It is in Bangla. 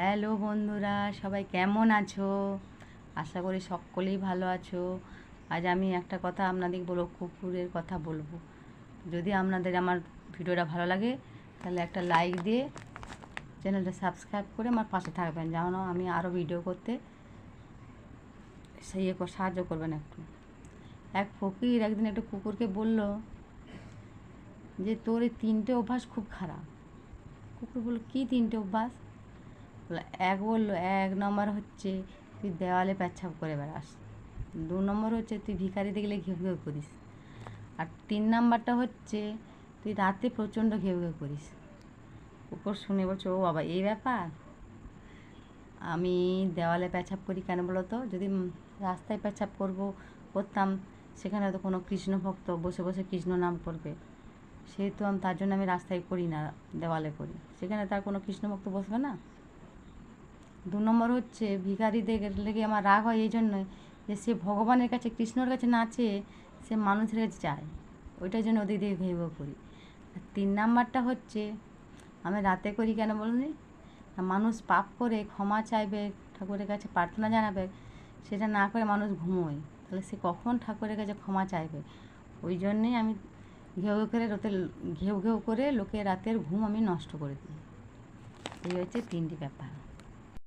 হ্যালো বন্ধুরা, সবাই কেমন আছো? আশা করি সকলেই ভালো আছো। আজ আমি একটা কথা আপনাদের বলব কুকুরের কথা বলব। যদি আপনাদের আমার ভিডিওটা ভালো লাগে, তাহলে একটা লাইক দিয়ে চ্যানেলটা সাবস্ক্রাইব করে আমার পাশে থাকবেন, যেন আমি আরও ভিডিও করতে সেই সাহায্য করবেন একটু। এক ফকির একদিন একটা কুকুরকে বলল যে, তোর এই তিনটে অভ্যাস খুব খারাপ। কুকুর বলল, কী তিনটে অভ্যাস? এক বলল, এক নম্বর হচ্ছে তুই দেওয়ালে পেচ্ছাপ করে বেড়াস। দু নম্বর হচ্ছে তুই ভিখারি দেখলে ঘেউ ঘেউ করিস। আর তিন নাম্বারটা হচ্ছে তুই রাতে প্রচণ্ড ঘেউ ঘেউ করিস। কুকুর শুনে বলছে, ও বাবা, এই ব্যাপার? আমি দেওয়ালে পেছাপ করি কেন বলো তো যদি রাস্তায় পেছাপ করব, করতাম, সেখানে তো কোনো কৃষ্ণ ভক্ত বসে বসে কৃষ্ণ নাম করবে। সেহেতু আমি, তার জন্য আমি রাস্তায় করি না, দেওয়ালে করি। সেখানে তার কোনো কৃষ্ণ ভক্ত বসবে না? দু নম্বর হচ্ছে ভিখারিদের লেগে আমার রাগ হয় এই জন্যই যে সে ভগবানের কাছে, কৃষ্ণর কাছে নাচে সে মানুষের কাছে চায় ওইটার জন্য ওদিক দিয়ে ভেবে করি। আর তিন নাম্বারটা হচ্ছে, আমি রাতে করি কেন বলুন মানুষ পাপ করে, ক্ষমা চাইবে, ঠাকুরের কাছে প্রার্থনা জানাবে, সেটা না করে মানুষ ঘুমোয়। তাহলে সে কখন ঠাকুরের কাছে ক্ষমা চাইবে? ওই জন্যেই আমি ঘেউ ঘেউ করে রাতে, ঘেউ ঘেউ করে লোকের রাতের ঘুম আমি নষ্ট করে দিই। এই হচ্ছে তিনটি ব্যাপার।